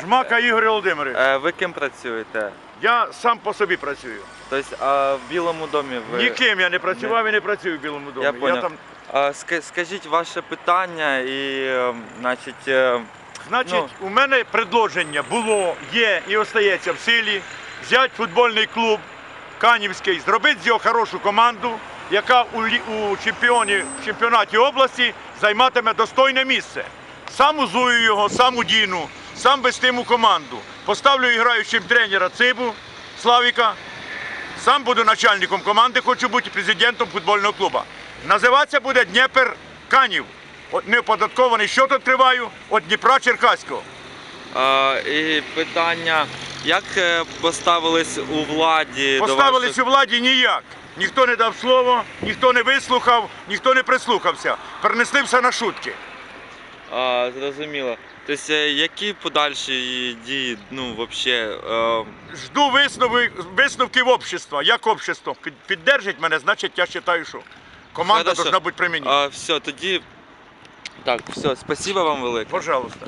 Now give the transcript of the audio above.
Жмака Ігор Володимирович. Е, ви ким працюєте? Я сам по собі працюю. Тобто, а в Білому домі ви. Ніким я не працював і не працюю в Білому домі. Я поняв. там, А, ска- скажіть ваше питання і, е, значить, е, значить, Ну. у мене предложення було, є і остається в силі. Взяти футбольний клуб Канівський, зробити з його хорошу команду, яка у, лі- у чемпіоні, в чемпіонаті області займатиме достойне місце. Сам узую його, сам удіну, сам вестиму команду. Поставлю іграючим тренера Цибу Славіка. Сам буду начальником команди, хочу бути президентом футбольного клубу. Називатися буде Дніпер Канів. От неоподаткований счет відкриваю від Дніпра Черкаського. а, і питання, як е, поставились у владі Поставились ваших... у владі ніяк. Ніхто не дав слово, ніхто не вислухав, ніхто не прислухався. Перенесли все на шутки. А, зрозуміло. Тобто, е, які подальші дії, ну, взагалі, е, Жду висновки, висновків общества. Як общество під- піддержить мене, значить я вважаю, що команда Хорошо. повинна бути при мені. а, все, тоді. Так, все, спасибо вам велике. Пожалуйста.